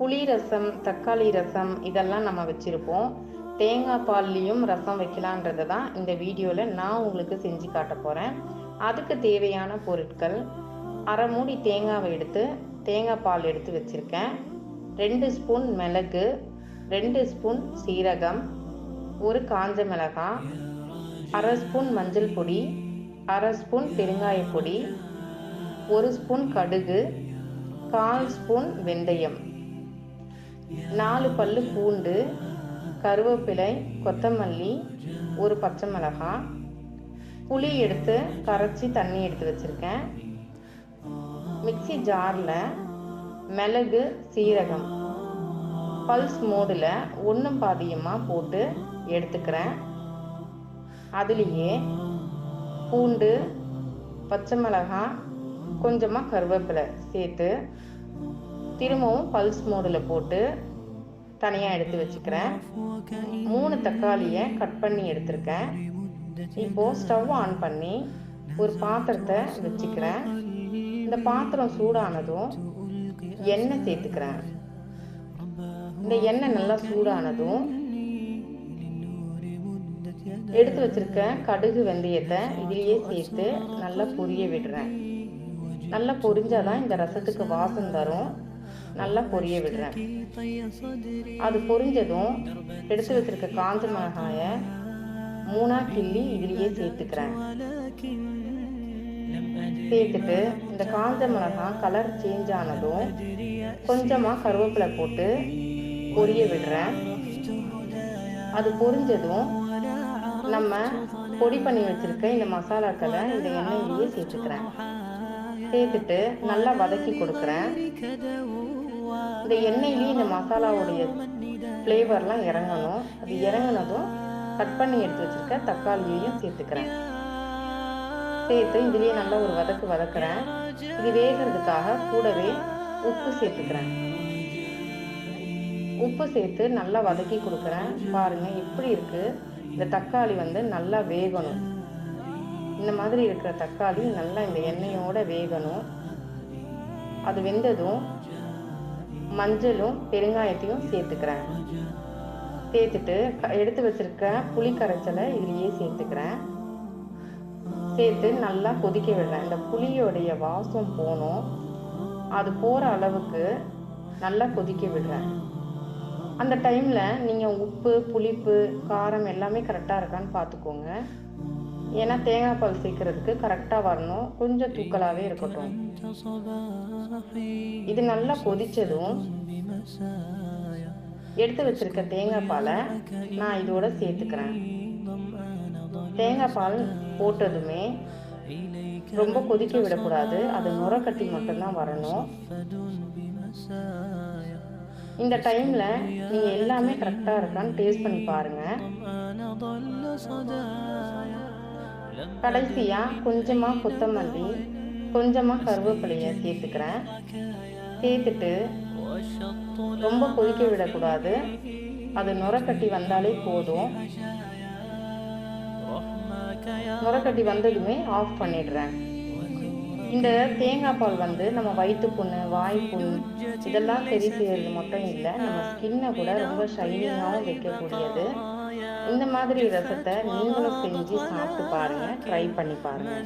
புளி ரசம் தக்காளி ரசம் இதெல்லாம் நம்ம வச்சுருப்போம். தேங்காய் பால்லையும் ரசம் வைக்கலான்றது தான் இந்த வீடியோவில் நான் உங்களுக்கு செஞ்சு காட்ட போகிறேன் அதுக்கு தேவையான பொருட்கள் அரை மூடி தேங்காவை எடுத்து தேங்காய் பால் எடுத்து வச்சுருக்கேன். ரெண்டு ஸ்பூன் மிளகு ரெண்டு ஸ்பூன் சீரகம் ஒரு காஞ்ச மிளகாய் அரை ஸ்பூன் மஞ்சள் பொடி அரை ஸ்பூன் பெருங்காய பொடி ஒரு ஸ்பூன் கடுகு கால் ஸ்பூன் வெந்தயம். நாலு பல்லு பூண்டு கருவேப்பிலை கொத்தமல்லி ஒரு பச்சை மிளகாய் புளி எடுத்து கரைச்சி தண்ணி எடுத்து வச்சுருக்கேன். மிக்சி ஜாரில் மிளகு சீரகம் பல்ஸ் மோடில் ஒன்றும் பாதியமாக போட்டு எடுத்துக்கிறேன். அதுலேயே பூண்டு பச்சை மிளகாய் கொஞ்சமாக கருவேப்பிலை சேர்த்து திரும்பவும் பல்ஸ் மோடில் போட்டு தனியாக எடுத்து வச்சுக்கிறேன். மூணு தக்காளியை கட் பண்ணி எடுத்திருக்கேன். இப்போது ஸ்டவ் ஆன் பண்ணி ஒரு பாத்திரத்தை வச்சுக்கிறேன். இந்த பாத்திரம் சூடானதும் எண்ணெய் சேர்த்துக்கிறேன். இந்த எண்ணெய் நல்லா சூடானதும் எடுத்து வச்சிருக்க கடுகு வெந்தயத்தை இதுலேயே சேர்த்து நல்லா பொரிய விடுறேன். நல்லா பொரிஞ்சாதான் இந்த ரசத்துக்கு வாசம் தரும். நல்லா பொரிய விடுறேன். அது பொரிஞ்சதும் எடுத்து வச்சிருக்க காஞ்ச மிளகாய மூணா கிள்ளி இதுலேயே சேர்த்துக்கிறேன். சேர்த்துட்டு இந்த காஞ்ச மிளகாய் கலர் சேஞ்ச் ஆனதும் கொஞ்சமாக கருவேப்பிலை போட்டு பொரிய விடுறேன். அது பொரிஞ்சதும் நம்ம பொடி பண்ணி வச்சிருக்க இந்த மசாலாக்களை இந்த எண்ணெயிலேயே சேர்த்துக்கிறேன். சேர்த்துட்டு நல்லா வதக்கி கொடுக்குறேன். இந்த எண்ணெயிலேயே இந்த மசாலாவுடைய ஃப்ளேவர்லாம் இறங்கணும். அது இறங்கினதும் கட் பண்ணி எடுத்து வச்சிருக்க தக்காளியையும் சேர்த்துக்கிறேன். சேர்த்து இதுலேயே நல்லா ஒரு வதக்கு வதக்குறேன். இது வேகிறதுக்காக கூடவே உப்பு சேர்த்துக்கிறேன். உப்பு சேர்த்து நல்லா வதக்கி கொடுக்குறேன். பாருங்கள் எப்படி இருக்குது இந்த தக்காளி வந்து நல்லா வேகணும். இந்த மாதிரி இருக்கிற தக்காளி நல்லா இந்த எண்ணெயோட வேகணும். அது வெந்ததும் மஞ்சளும் பெருங்காயத்தையும் சேர்த்துக்கிறேன். சேர்த்துட்டு எடுத்து வச்சிருக்க புளி கரைச்சலை இதுலேயே சேர்த்துக்கிறேன். சேர்த்து நல்லா கொதிக்க விடுறேன். இந்த புளியோடைய வாசம் போகணும். அது போகிற அளவுக்கு நல்லா கொதிக்க விடுறேன். அந்த டைமில் நீங்கள் உப்பு புளிப்பு காரம் எல்லாமே கரெக்டாக இருக்கான்னு பார்த்துக்கோங்க. ஏன்னா தேங்காய் பால் சேர்க்கறதுக்கு கரெக்டாக வரணும். கொஞ்சம் தூக்கலாகவே இருக்கட்டும். இது நல்லா கொதிச்சதும் எடுத்து வச்சிருக்க தேங்காய் பாலை நான் இதோட சேர்த்துக்கிறேன். தேங்காய் பால் போட்டதுமே ரொம்ப கொதிக்க விடக்கூடாது. அது நுரக்கட்டி மட்டும்தான் வரணும். இந்த டைமில் நீங்கள் எல்லாமே கரெக்டாக இருக்கான்னு டேஸ்ட் பண்ணி பாருங்கள் கடைசியாக கொஞ்சமாக கொத்தமல்லி கொஞ்சமாக கருவேப்பிலையை சேர்த்துக்கிறேன். சேர்த்துட்டு ரொம்ப கொதிக்க விடக்கூடாது. அது நுரக்கட்டி வந்தாலே போதும். நுரக்கட்டி வந்ததுமே ஆஃப் பண்ணிடுறேன். இந்த தேங்காய் பால் வந்து நம்ம வயிற்று புண்ணு வாய் புண் இதெல்லாம் சரி செய்யறது மட்டும் இல்லை நம்ம ஸ்கின்னை கூட ரொம்ப ஷைனிங்காகவும் வைக்கக்கூடியது. இந்த மாதிரி ரசத்தை நீங்களும் செஞ்சு சாப்பிட்டு பாருங்கள் ட்ரை பண்ணி பாருங்கள்